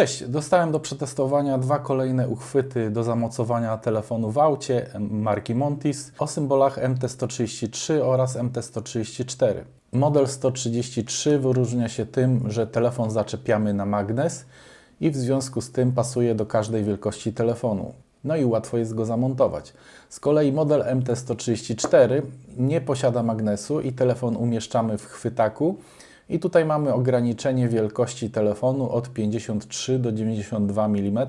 Cześć, dostałem do przetestowania dwa kolejne uchwyty do zamocowania telefonu w aucie marki Montis o symbolach MT133 oraz MT134. Model 133 wyróżnia się tym, że telefon zaczepiamy na magnes i w związku z tym pasuje do każdej wielkości telefonu. No i łatwo jest go zamontować. Z kolei model MT134 nie posiada magnesu i telefon umieszczamy w chwytaku. I tutaj mamy ograniczenie wielkości telefonu od 53 do 92 mm,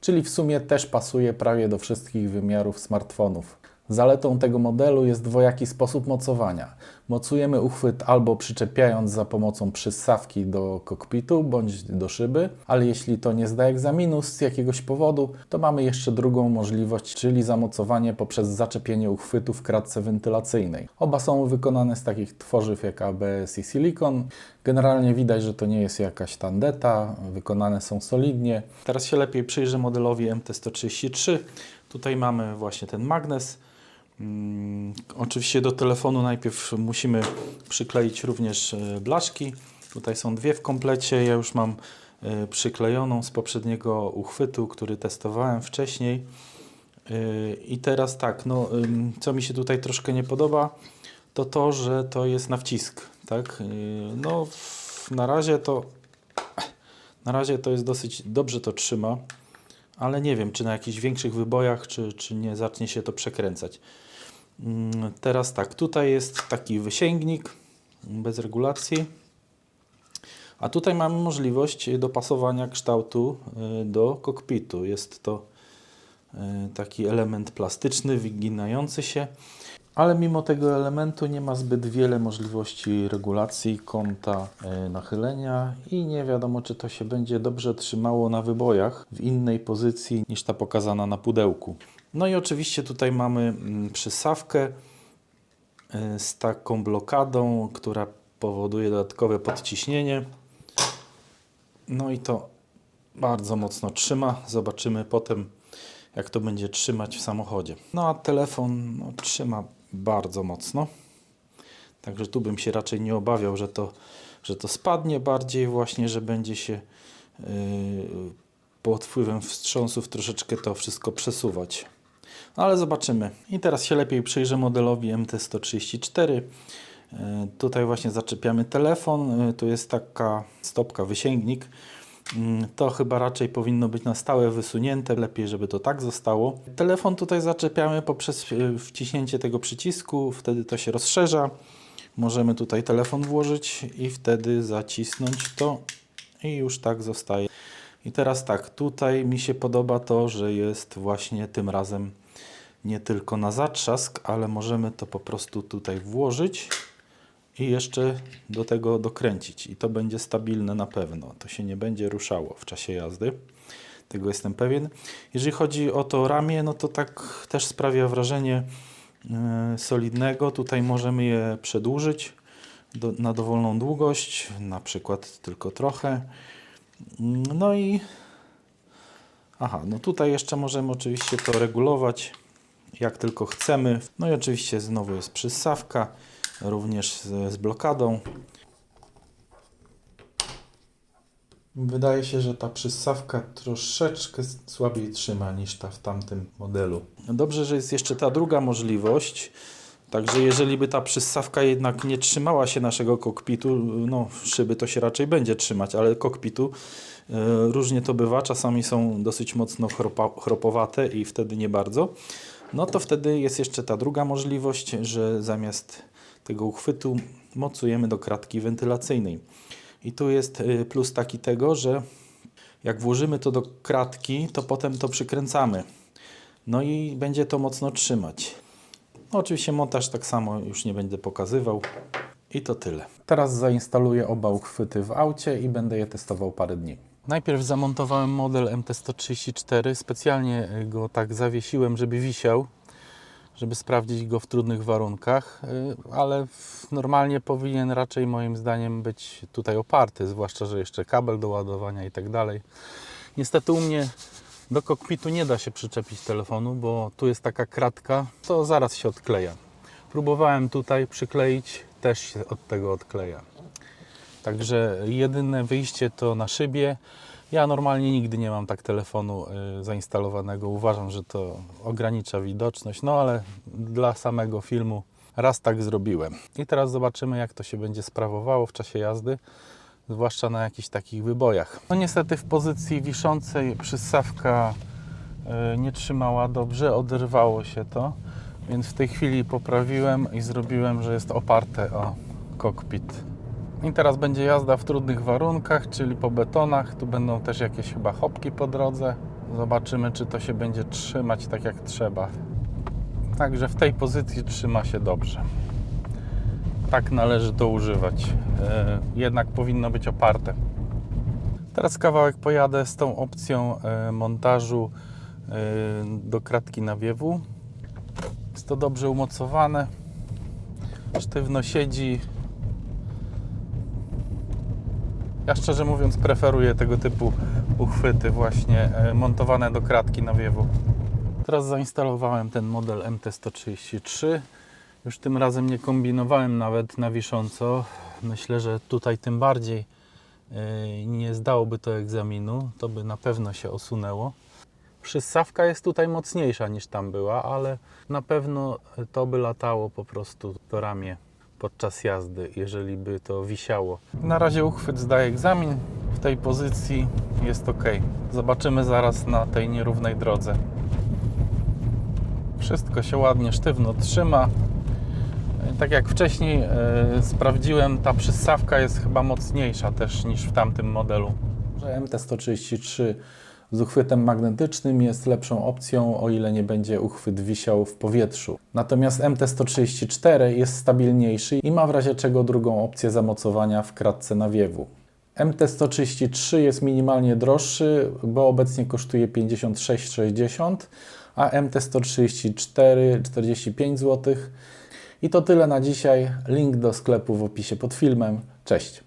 czyli w sumie też pasuje prawie do wszystkich wymiarów smartfonów. Zaletą tego modelu jest dwojaki sposób mocowania. Mocujemy uchwyt albo przyczepiając za pomocą przyssawki do kokpitu bądź do szyby, ale jeśli to nie zda egzaminu z jakiegoś powodu, to mamy jeszcze drugą możliwość, czyli zamocowanie poprzez zaczepienie uchwytu w kratce wentylacyjnej. Oba są wykonane z takich tworzyw jak ABS i silikon. Generalnie widać, że to nie jest jakaś tandeta, wykonane są solidnie. Teraz się lepiej przyjrzę modelowi MT133. Tutaj mamy właśnie ten magnes. Mm, oczywiście do telefonu najpierw musimy przykleić również e, blaszki. Tutaj są dwie w komplecie. Ja już mam e, przyklejoną z poprzedniego uchwytu, który testowałem wcześniej. E, I teraz tak, no, co mi się tutaj troszkę nie podoba, to to, że to jest na wcisk. Tak? No, na razie to na razie to jest dosyć dobrze to trzyma, ale nie wiem, czy na jakichś większych wybojach, czy, czy nie zacznie się to przekręcać. Mm, Teraz tak, tutaj jest taki wysięgnik bez regulacji. A tutaj mamy możliwość dopasowania kształtu y, do kokpitu. Jest to y, taki element plastyczny, wyginający się, ale mimo tego elementu nie ma zbyt wiele możliwości regulacji kąta y, nachylenia i nie wiadomo, czy to się będzie dobrze trzymało na wybojach w innej pozycji niż ta pokazana na pudełku. No i oczywiście tutaj mamy mm, przysawkę y, z taką blokadą, która powoduje dodatkowe podciśnienie. No i to bardzo mocno trzyma. Zobaczymy potem, jak to będzie trzymać w samochodzie. No a telefon no, trzyma bardzo mocno. Także tu bym się raczej nie obawiał, że to, że to spadnie bardziej właśnie, że będzie się yy, pod wpływem wstrząsów troszeczkę to wszystko przesuwać. No, ale zobaczymy. I teraz się lepiej przyjrzę modelowi MT134. E, Tutaj właśnie zaczepiamy telefon. E, Tu jest taka stopka, wysięgnik. Mm, To chyba raczej powinno być na stałe wysunięte. Lepiej, żeby to tak zostało. Telefon tutaj zaczepiamy poprzez e, wciśnięcie tego przycisku. Wtedy to się rozszerza. Możemy tutaj telefon włożyć i wtedy zacisnąć to i już tak zostaje. I teraz tak, tutaj mi się podoba to, że jest właśnie tym razem nie tylko na zatrzask, ale możemy to po prostu tutaj włożyć i jeszcze do tego dokręcić. I to będzie stabilne na pewno. To się nie będzie ruszało w czasie jazdy. Tego jestem pewien. Jeżeli chodzi o to ramię, no to tak też sprawia wrażenie e, solidnego. Tutaj możemy je przedłużyć do, na dowolną długość, na przykład tylko trochę. No i aha, no tutaj jeszcze możemy oczywiście to regulować jak tylko chcemy. No i oczywiście znowu jest przyssawka, również z, z blokadą. Wydaje się, że ta przyssawka troszeczkę słabiej trzyma niż ta w tamtym modelu. Dobrze, że jest jeszcze ta druga możliwość. Także jeżeli by ta przyssawka jednak nie trzymała się naszego kokpitu, no szyby to się raczej będzie trzymać, ale kokpitu e, różnie to bywa. Czasami są dosyć mocno chropa, chropowate i wtedy nie bardzo. No to wtedy jest jeszcze ta druga możliwość, że zamiast tego uchwytu mocujemy do kratki wentylacyjnej. I tu jest y, plus taki tego, że jak włożymy to do kratki, to potem to przykręcamy. No i będzie to mocno trzymać. No oczywiście montaż tak samo już nie będę pokazywał. I to tyle. Teraz zainstaluję oba uchwyty w aucie i będę je testował parę dni. Najpierw zamontowałem model MT134. Specjalnie go tak zawiesiłem, żeby wisiał, żeby sprawdzić go w trudnych warunkach, y, ale normalnie powinien raczej moim zdaniem być tutaj oparty, zwłaszcza, że jeszcze kabel do ładowania i tak dalej. Niestety u mnie do kokpitu nie da się przyczepić telefonu, bo tu jest taka kratka, to zaraz się odkleja. Próbowałem tutaj przykleić, też się od tego odkleja. Także jedyne wyjście to na szybie. Ja normalnie nigdy nie mam tak telefonu y, zainstalowanego. Uważam, że to ogranicza widoczność, no ale dla samego filmu raz tak zrobiłem. I teraz zobaczymy, jak to się będzie sprawowało w czasie jazdy, zwłaszcza na jakichś takich wybojach. No niestety w pozycji wiszącej przyssawka y, nie trzymała dobrze, oderwało się to, więc w tej chwili poprawiłem i zrobiłem, że jest oparte o kokpit. I teraz będzie jazda w trudnych warunkach, czyli po betonach. Tu będą też jakieś chyba hopki po drodze. Zobaczymy, czy to się będzie trzymać tak jak trzeba. Także w tej pozycji trzyma się dobrze. Tak należy to używać. E, jednak powinno być oparte. Teraz kawałek pojadę z tą opcją e, montażu e, do kratki nawiewu. Jest to dobrze umocowane. Sztywno siedzi, Ja szczerze mówiąc preferuję tego typu uchwyty właśnie e, montowane do kratki nawiewu. Teraz zainstalowałem ten model MT-133. Już tym razem nie kombinowałem nawet na wisząco. Myślę, że tutaj tym bardziej e, nie zdałoby to egzaminu. To by na pewno się osunęło. Przyssawka jest tutaj mocniejsza niż tam była, ale na pewno to by latało po prostu to ramię podczas jazdy, jeżeli by to wisiało. Na razie uchwyt zdaje egzamin. W tej pozycji jest ok. Zobaczymy zaraz na tej nierównej drodze. Wszystko się ładnie, sztywno trzyma. Tak jak wcześniej e, sprawdziłem, ta przyssawka jest chyba mocniejsza też niż w tamtym modelu. Że MT-133 z uchwytem magnetycznym jest lepszą opcją, o ile nie będzie uchwyt wisiał w powietrzu. Natomiast MT-134 jest stabilniejszy i ma w razie czego drugą opcję zamocowania w kratce nawiewu. MT-133 jest minimalnie droższy, bo obecnie kosztuje 56,60, a MT-134 45 zł. I to tyle na dzisiaj. Link do sklepu w opisie pod filmem. Cześć!